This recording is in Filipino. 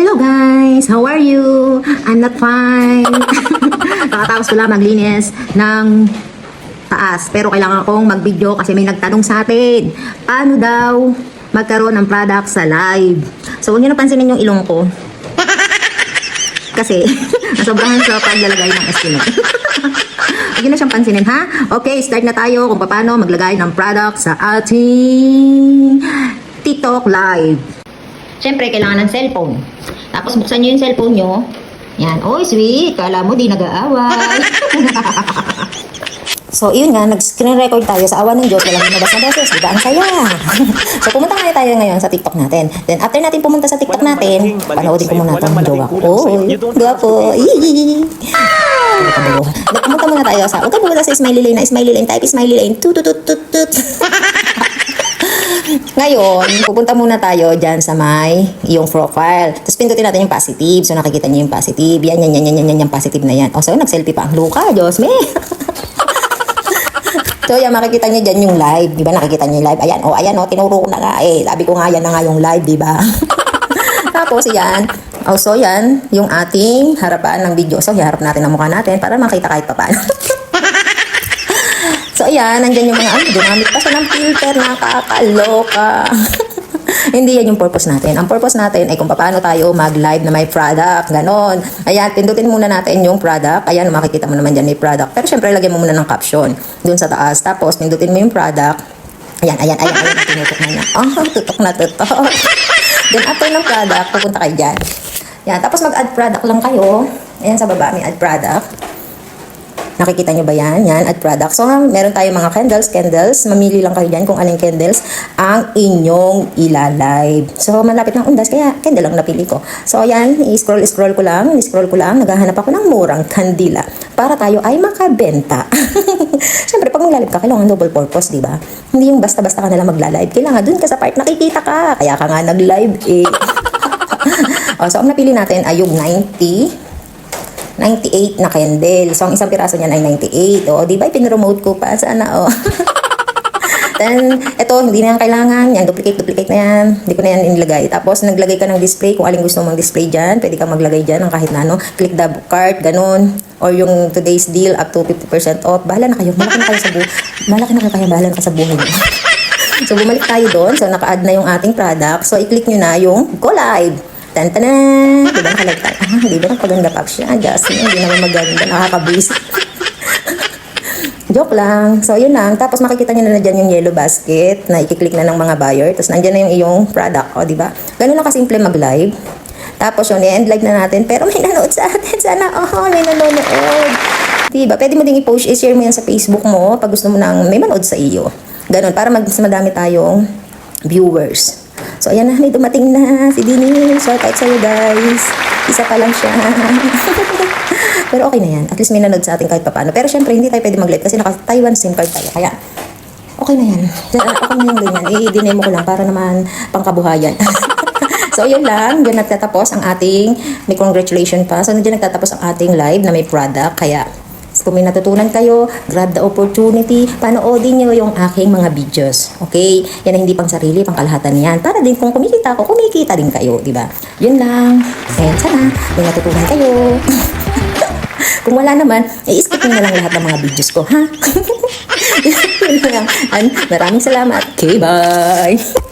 Hello guys! How are you? I'm not fine. Kakatapos ko lang maglinis ng taas. Pero kailangan akong mag-video kasi may nagtanong sa atin. Paano daw magkaroon ng product sa live? So, huwag nyo napansinin yung ilong ko. Kasi, nasobrahan sa paglalagay ng estimate. Huwag nyo na siyang pansinin, ha? Okay, start na tayo kung paano maglagay ng product sa ating TikTok Live. Siyempre, kailangan ng cellphone. Tapos, buksan nyo yung cellphone nyo. Yan. Oy, sweet. Kala mo di nag-aaway. so, yun nga. Nag-screen record tayo sa awa ng Diyos. Walang lumabas na beses. Diba? Ang saya. so, pumunta nga tayo ngayon sa TikTok natin. Then, after natin pumunta sa TikTok natin, panoodin ko muna itong jowa ko. Oy, gapo. Ii. Pumunta muna tayo sa, huwag ka pumunta sa Smiley Lane na Smiley Lane. Type Smiley Lane. Tut, tut, tut. Ngayon, pupunta muna tayo dyan sa may iyong profile. Tapos pindutin natin yung positive. So nakikita niyo yung positive. Yan, yan, yan, yan, yan, yan, yung positive na yan. O, so nag-selfie pa ang luka. Diyos me. so yan, makikita niyo dyan yung live. Di ba nakikita niyo yung live? Ayan, o, ayan, o, tinuro ko na nga eh. Sabi ko nga, yan na nga yung live, di ba? Tapos yan, also yan, yung ating harapan ng video. So, hiharap natin ang mukha natin para makita kahit pa paano. Ayan, nandyan yung mga, ano, gumamit pa siya ng filter, nakakaloka. Hindi yan yung purpose natin. Ang purpose natin ay kung paano tayo mag-live na may product, ganon. Ayan, pindutin muna natin yung product. Ayan, makikita mo naman dyan may product. Pero syempre, lagyan mo muna ng caption dun sa taas. Tapos, pindutin mo yung product. Ayan, ayan, ayan, ayan, tinutok na niya. Oh, tutok na tutok. Then, after ng product, pupunta kayo dyan. Yan, tapos mag-add product lang kayo. Ayan, sa baba, may add product. Nakikita nyo ba yan? Yan, add product. So, meron tayong mga candles, candles. Mamili lang kayo dyan kung aling candles ang inyong ilalive. So, malapit ng undas, kaya candle lang napili ko. So, ayan, i-scroll, scroll ko lang, i-scroll ko lang. Naghahanap ako ng murang kandila para tayo ay makabenta. Siyempre, pag maglalib ka, kailangan double purpose, di ba? Hindi yung basta-basta ka nalang magla-live. Kailangan dun ka sa part nakikita ka. Kaya ka nga nag-live eh. oh, so, ang napili natin ay yung 90 98 na candle. So, ang isang piraso niyan ay 98. O, di ba? Pinromote ko pa. Sana, o. Then, ito, hindi na yan kailangan. Yan, duplicate, duplicate na yan. Hindi ko na yan inilagay. Tapos, naglagay ka ng display. Kung aling gusto mong display dyan, pwede ka maglagay dyan ng kahit na ano. Click the cart, ganun. Or yung today's deal, up to 50% off. Bahala na kayo. Malaki na kayo sa buhay. Malaki na kayo kaya bahala ka sa buhay so, bumalik tayo doon. So, naka-add na yung ating product. So, i-click nyo na yung go live. Tan tanan! Di ba nakalagtay? Ah, di ba nagpaganda pa siya? Jasmine, hindi naman maganda. Nakakabwisit. Joke lang. So, yun lang. Tapos makikita nyo na na dyan yung yellow basket na i-click na ng mga buyer. Tapos nandyan na yung iyong product. O, di ba? Ganun lang kasimple mag-live. Tapos yun, i-end live na natin. Pero may nanood sa atin. Sana, oh, may nanonood. Diba? Pwede mo ding i-post, i-share mo yan sa Facebook mo pag gusto mo nang may manood sa iyo. Ganun, para mag madami tayong viewers. So, ayan na, may dumating na si Dini. Shout out sa'yo, guys. Isa pa lang siya. Pero okay na yan. At least may nanood sa atin kahit paano. Pero syempre, hindi tayo pwede mag-live kasi naka-Taiwan SIM card tayo. Kaya, okay na yan. Okay na yung ganyan. I-demo ko lang para naman pangkabuhayan. so, yun lang. Diyan nagtatapos ang ating, may congratulations pa. So, diyan nagtatapos ang ating live na may product. Kaya, kung may natutunan kayo, grab the opportunity, panoodin nyo yung aking mga videos. Okay? Yan ang hindi pang sarili, pang kalahatan yan. Para din kung kumikita ako, kumikita din kayo, di ba? Yun lang. And sana, may natutunan kayo. kung wala naman, i-skip nyo na lang lahat ng mga videos ko, ha? Yun lang. And maraming salamat. Okay, bye!